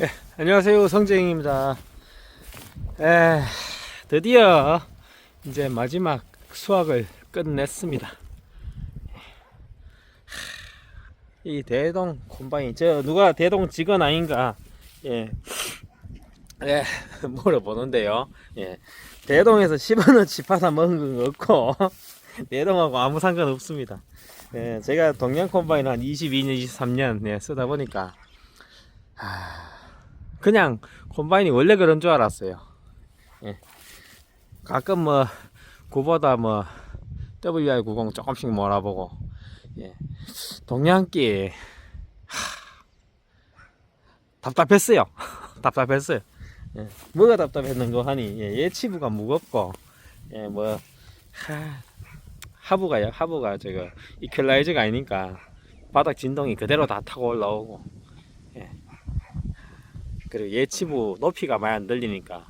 예, 안녕하세요 성재입니다. 에, 드디어 이제 마지막 수확을 끝냈습니다. 이 대동 콤바인 저 누가 대동 직원 아닌가 예, 예 물어보는데요. 예, 대동에서 10원어치 받아 먹은 건 없고 대동하고 아무 상관 없습니다. 예, 제가 동양 콤바인 한 22년, 23년 예, 쓰다 보니까 하, 그냥 콤바인이 원래 그런 줄 알았어요. 예. 가끔 뭐 구보다 뭐 WR90 조금씩 몰아보고 예. 동양기 하, 답답했어요. 답답했어요. 예. 뭐가 답답했는거 하니 예. 예치부가 무겁고 예. 뭐 하, 하부가요. 하부가 저거 이퀄라이저가 아니니까 바닥 진동이 그대로 다 타고 올라오고 그리고 예치부 높이가 많이 안 들리니까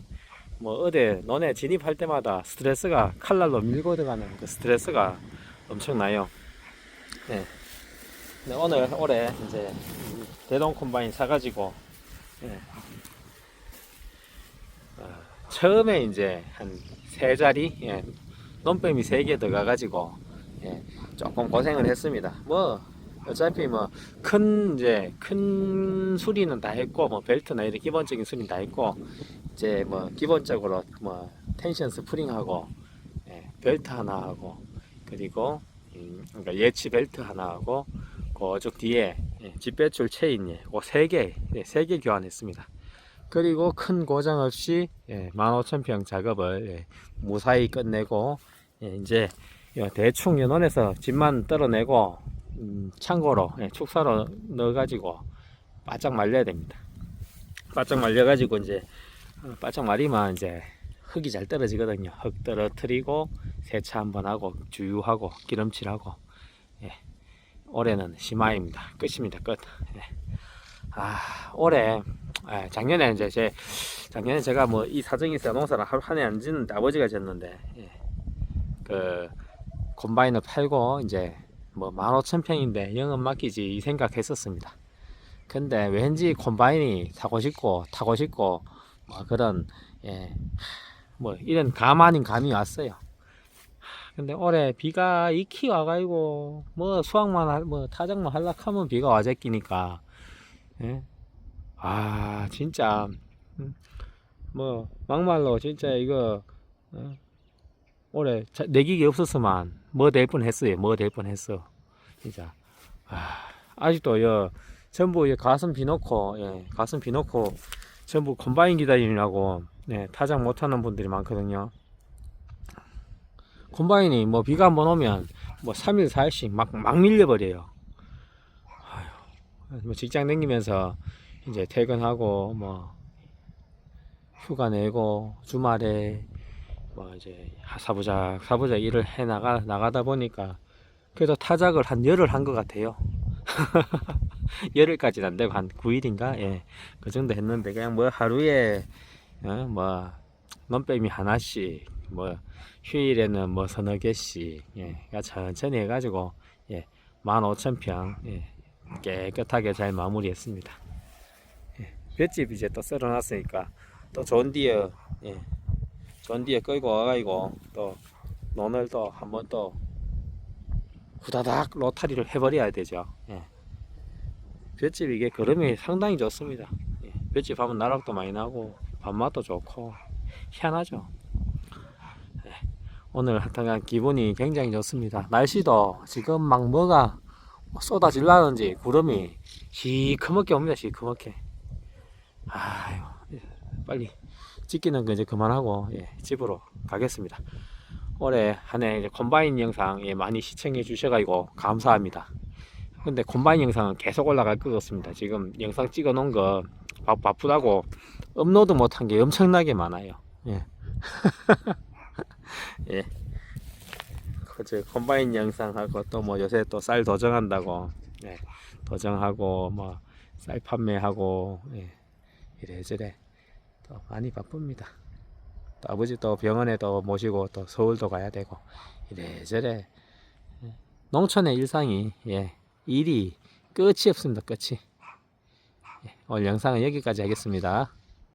뭐 어디 논에 진입할 때마다 스트레스가 칼날로 밀고 들어가는 그 스트레스가 엄청나요. 네. 근데 오늘 올해 이제 대동 콤바인 사가지고 예. 어, 처음에 이제 한 세 자리 예. 논뱀이 세 개 들어가가지고 예. 조금 고생을 했습니다. 뭐 어차피 뭐 큰 이제 큰 수리는 다 했고 뭐 벨트나 이런 기본적인 수리는 다 했고 이제 뭐 기본적으로 뭐 텐션 스프링하고 예, 벨트 하나 하고 그리고 음, 그러니까 예치 벨트 하나 하고 그쪽 뒤에 예, 집배출 체인 예, 그세개 예, 세개 교환했습니다. 그리고 큰 고장 없이 예, 15,000평 작업을 예, 무사히 끝내고 예, 이제 예, 대충 연원에서 집만 떨어내고 음, 창고로 예, 축사로 넣어가지고 바짝 말려야 됩니다. 바짝 말려가지고 이제 어, 바짝 말이면 이제 흙이 잘 떨어지거든요. 흙 떨어뜨리고 세차 한번 하고 주유하고 기름칠하고 예. 올해는 심화입니다. 끝입니다. 끝. 예. 아 올해 예, 작년에 이제 제 작년에 제가 뭐 이 사정이 있어 농사를 하루 한 해 안 짓는데 아버지가 졌는데 예. 그 콤바인을 팔고 이제 뭐 15,000평인데 영업 맡기지 이 생각했었습니다. 근데 왠지 콤바인이 사고 싶고 타고 싶고 뭐 그런 예, 뭐 이런 감 아닌 감이 왔어요. 근데 올해 비가 익히 와가지고 뭐 수확만 할, 뭐 타작만 할락하면 비가 와제끼니까 예? 아 진짜 음, 뭐 막말로 진짜 이거 어, 올해 자- 내기가 없었으면 뭐 될 뻔했어요. 뭐 될 뻔했어. 진짜 아, 아직도 여 전부 여 가슴 비놓고 예, 가슴 비놓고 전부 콤바인 기다리느라고 예, 타작 못하는 분들이 많거든요. 콤바인이 뭐 비가 한번 오면 뭐 3일 4일씩 막, 막 밀려버려요. 뭐 직장 다니면서 이제 퇴근하고 뭐 휴가 내고 주말에 뭐 이제 사부작 사부작 일을 해 나가 나가다 보니까 그래도 타작을 한 열흘 한 것 같아요. 열흘까지는 안 되고 한 9일인가? 예. 그 정도 했는데 그냥 뭐 하루에 어, 뭐 논뱀이 하나씩 뭐 휴일에는 뭐 서너 개씩 예. 그러니까 천천히 해가지고 예. 15,000평 예. 깨끗하게 잘 마무리했습니다. 예, 볏집 이제 또 썰어놨으니까 또 존디어 예 존디에 끌고 와가지고 또 논을 또 한번 또 후다닥 로타리를 해버려야 되죠. 예. 볏집 이게 걸음이 상당히 좋습니다. 예. 볏집 하면 나락도 많이 나고 밥맛도 좋고 희한하죠. 예. 오늘 하여튼 기분이 굉장히 좋습니다. 날씨도 지금 막 뭐가 쏟아질라는지 구름이 시커멓게 옵니다. 시커멓게. 아유 빨리 찍기는 거 이제 그만하고 예, 집으로 가겠습니다. 올해 한 해 이제 콤바인 영상 예, 많이 시청해 주셔가지고 감사합니다. 근데 콤바인 영상은 계속 올라갈 것 같습니다. 지금 영상 찍어 놓은 거 바, 바쁘다고 업로드 못한 게 엄청나게 많아요. 예. 예. 그저 콤바인 영상하고 또 뭐 요새 또 쌀 도정한다고 예. 도정하고 뭐 쌀 판매하고 예. 이래저래 또 많이 바쁩니다. 또 아버지 또 병원에 또 모시고 또 서울도 가야 되고 이래저래 예. 농촌의 일상이 예 일이 끝이 없습니다 끝이 예. 오늘 영상은 여기까지 하겠습니다.